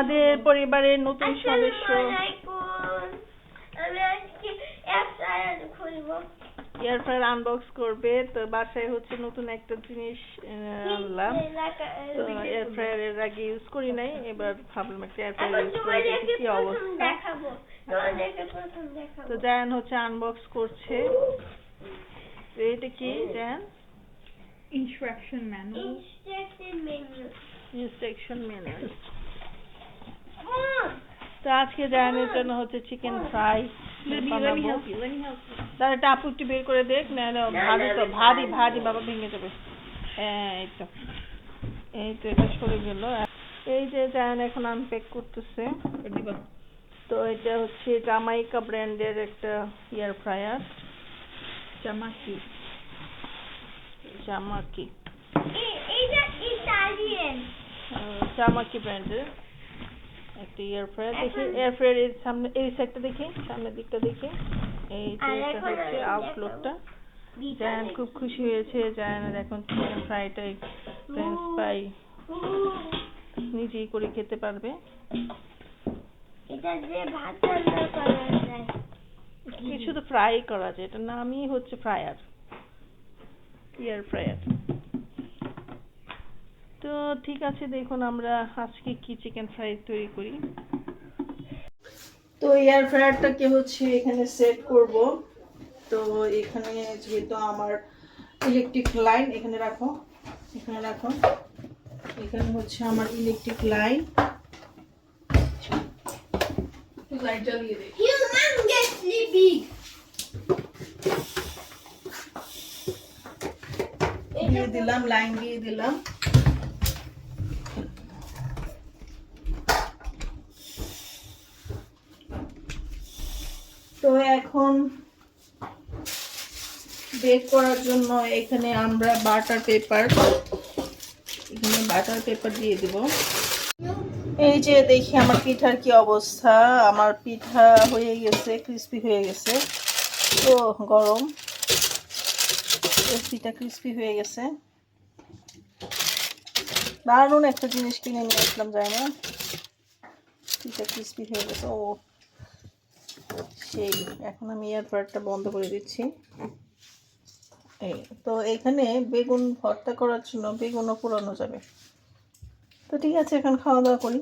আমাদের পরিবারের নতুন সদস্য। এয়ার ফ্রায়ার আনবক্স করবে তো বাসায় হচ্ছে নতুন একটা জিনিস আনলাম। তো এয়ার ফ্রায়ার এর আগে ইউজ করি নাই এবার ভাবলাম একটা এয়ার ফ্রায়ার ইউজ করে দেখি কি অবস্থা। তো জায়ান হচ্ছে আনবক্স করছে। তো এটা কি Zayan? Instruction manual. Instruction manual instruction manual তো আজকে জায়ানের জন্য হচ্ছে chicken fry Let me, let me help you. Let me help you. তার একটা বের করে দেখ না না ভারী তো ভারী ভারী বাবা ভেঙে যাবে। হ্যাঁ এই তো এই তো এটা সরে গেল। এই যে জায়ান এখন আনপ্যাক করতেছে। তো এটা হচ্ছে জামাইকা ব্র্যান্ডের একটা এয়ার ফ্রায়ার. জামাকি আহ, জামাকি ব্র্যান্ডের একটা এয়ার ফ্রায়ার দেখি এয়ার ফ্রায়ার এর সামনে এই সাইডটা দেখি সামনের দিকটা দেখি। এই যে এটা হচ্ছে আউটলুকটা জায়ান খুব খুশি হয়েছে জায়ানের এখন চিকেন ফ্রাইটাই ফ্রেঞ্চ ফ্রাই নিজেই করে খেতে পারবে। এটা যে ভাত রান্না করা যায়। কিছু তো ফ্রাই করা যায় এটার নামই হচ্ছে ফ্রায়ার এয়ার ফ্রায়ার তো ঠিক আছে দেখুন আমরা আজকে কি চিকেন ফ্রাই তৈরি করি। তো এয়ার ফ্রায়ারটাকে হচ্ছে এখানে সেট করব। তো এখানে যেহেতু আমার ইলেকট্রিক লাইন এখানে রাখো এখানে রাখো। এখানে হচ্ছে আমার ইলেকট্রিক লাইন লাইট জ্বালিয়ে দিই। হিউম্যানগাসলি বিগ দিয়ে দিলাম লাইন দিয়ে দিলাম। তো এখন বেক করার জন্য এখানে আমরা বাটার পেপার এখানে বাটার পেপার দিয়ে দিব। এই যে দেখি আমার পিঠার কি অবস্থা। আমার পিঠা হয়ে গেছে ক্রিস্পি হয়ে গেছে। তো গরম। পিঠা ক্রিস্পি হয়ে গেছে। দারুণ একটা জিনিস কিনে নিয়ে আসলাম যাই না। পিঠা ক্রিস্পি হয়ে গেছে, ও। সেই, এখন আমি এয়ার ফ্রায়ারটা বন্ধ করে দিচ্ছি। এই, তো এখানে বেগুন ভর্তা করার জন্য বেগুনও পোড়ানো যাবে। তো ঠিক আছে, এখন খাওয়া দাওয়া করি।